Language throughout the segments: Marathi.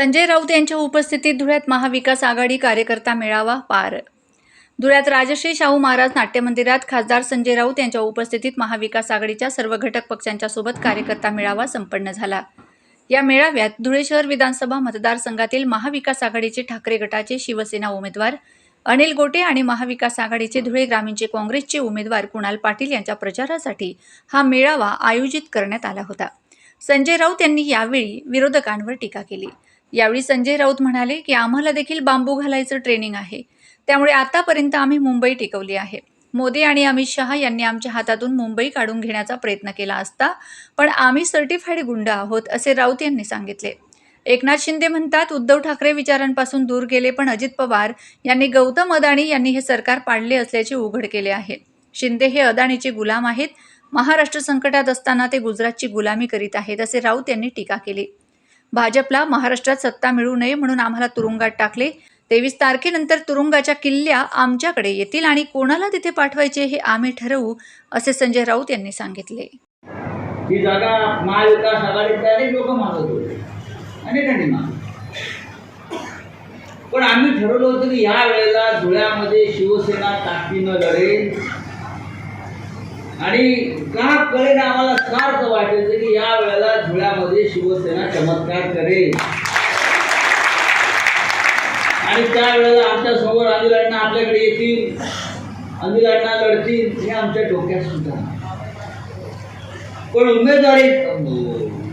संजय राऊत यांच्या उपस्थितीत धुळ्यात महाविकास आघाडी कार्यकर्ता मेळावा पार. धुळ्यात राजश्री शाहू महाराज नाट्यमंदिरात खासदार संजय राऊत यांच्या उपस्थितीत महाविकास आघाडीच्या सर्व घटक पक्षांच्या सोबत कार्यकर्ता मेळावा संपन्न झाला. या मेळाव्यात धुळे शहर विधानसभा मतदारसंघातील महाविकास आघाडीचे ठाकरे गटाचे शिवसेना उमेदवार अनिल गोटे आणि महाविकास आघाडीचे धुळे ग्रामीणचे काँग्रेसचे उमेदवार कुणाल पाटील यांच्या प्रचारासाठी हा मेळावा आयोजित करण्यात आला होता. संजय राऊत यांनी यावेळी विरोधकांवर टीका केली. यावेळी संजय राऊत म्हणाले की आम्हाला देखील बांबू घालायचं ट्रेनिंग आहे. त्यामुळे आतापर्यंत आम्ही मुंबई टिकवली आहे. मोदी आणि अमित शहा यांनी आमच्या हातातून मुंबई काढून घेण्याचा प्रयत्न केला असता पण आम्ही सर्टिफाईड गुंड आहोत असे राऊत यांनी सांगितले. एकनाथ शिंदे म्हणतात उद्धव ठाकरे विचारांपासून दूर गेले पण अजित पवार यांनी गौतम अदाणी यांनी हे सरकार पाडले असल्याचे उघड केले आहे. शिंदे हे अदाणीचे गुलाम आहेत. महाराष्ट्र संकटात असताना ते गुजरातची गुलामी करीत आहेत असे राऊत यांनी टीका केली. भाजपला महाराष्ट्रात सत्ता मिळू नये म्हणून आम्हाला तुरुंगात टाकले. तेवीस तारखेनंतर तुरुंगाच्या किल्ल्या आमच्याकडे येतील आणि कोणाला तिथे पाठवायचे हे आम्ही ठरवू असे संजय राऊत यांनी सांगितले. ही जागा महाविकास आघाडीतले अनेक लोक मागत होते. अनेकांनी मागत पण आम्ही ठरवलं होतं की या वेळेला धुळ्यामध्ये शिवसेना ताकदीनं लढेल. आणि का कळेना आम्हाला सार्थ वाटायचं की या वेळेला धुळ्यामध्ये शिवसेना चमत्कार करेल? आणि त्या वेळेला आमच्यासमोर अनिल अण्णा आपल्याकडे येतील अनिल अण्णा लढतील हे आमच्या डोक्यात सुद्धा पण उमेदवारी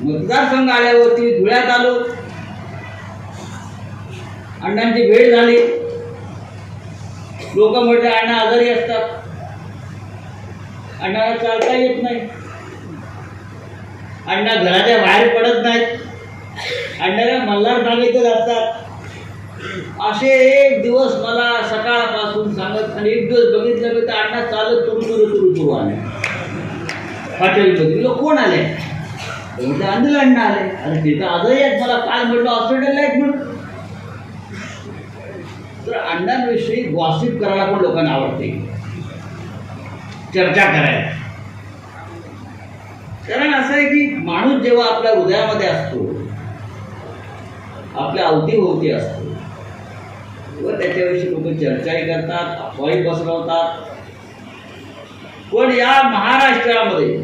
मतदारसंघ आल्यावरती धुळ्यात आलो. अण्णांची भेट झाली. लोक म्हटले अण्णा आजारी असतात. अण्णाला चालता येत नाही. अण्णा घराच्या बाहेर पडत नाहीत. अण्णाला मल्हार बागेतच असतात असे एक दिवस मला सकाळपासून सांगत आणि एक दिवस बघितलं की तर अण्णा चालत तुरु तुरु तुरु तुरु आले. हॉटेलमध्ये कोण आले? म्हणजे अनिल अण्णा आले. अरे तिथं आजही आहेत मला. काल म्हटलं हॉस्पिटलला आहेत म्हणून. तर अण्णांविषयी गॉसिप करायला पण लोकांना आवडते. चर्चा करायला. कारण असं आहे की माणूस जेव्हा आपल्या हृदयामध्ये असतो आपल्या अवतीभोवती असतो व त्याच्याविषयी लोक चर्चाही करतात अफवाही पसरवतात. पण या महाराष्ट्रामध्ये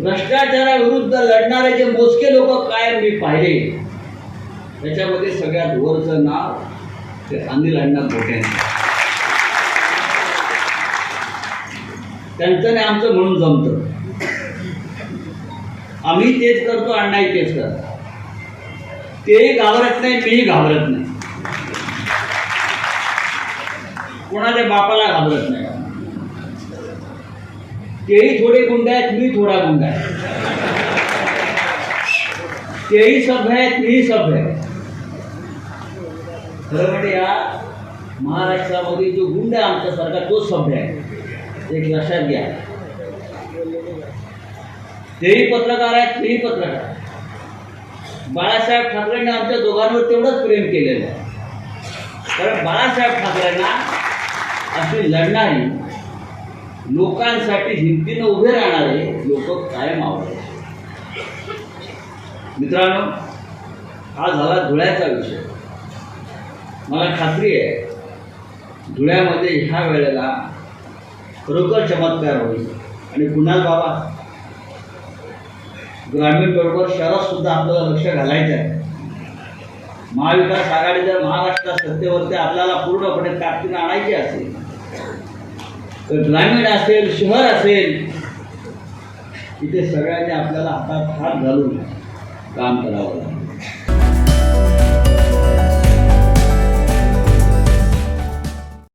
भ्रष्टाचाराविरुद्ध लढणारे जे मोजके लोक काय मी पाहिले त्याच्यामध्ये सगळ्यात वरचं नाव ते अनिल अण्णा गोटे त्यांचं नाही आमचं म्हणून जमतं. आम्ही तेच करतो अण्णाही तेच करतात तेही घाबरत नाही मीही घाबरत नाही. कोणाच्या बापाला घाबरत नाही. तेही थोडे गुंड आहेत मी थोडा गुंड आहे. तेही सभ्य आहेत मीही सभ्य आहे. खरं म्हणजे या महाराष्ट्रामध्ये जो गुंड आहे आमच्यासारखा तोच सभ्य आहे. एक लक्षात घ्या. तेही पत्रकार आहेत तेही पत्रकार. आहेत. बाळासाहेब ठाकरेंनी आमच्या दोघांवर तेवढंच प्रेम केलेलं आहे. कारण बाळासाहेब ठाकरेंना अशी लढणारी लोकांसाठी हिमतीनं उभे राहणारे लोक कायम आवडले मित्रांनो हा झाला धुळ्याचा विषय. मला खात्री आहे धुळ्यामध्ये ह्या वेळेला खरोखर चमत्कार होईल. आणि कुणाल बाबा ग्रामीण बरोबर शहरात सुद्धा आपल्याला लक्ष घालायचं आहे. महाविकास आघाडी जर महाराष्ट्रात सत्तेवरती आपल्याला पूर्णपणे ताकदीनं आणायची असेल तर ग्रामीण असेल शहर असेल इथे सगळ्यांनी आपल्याला हातात हात घालून काम करावं लागेल.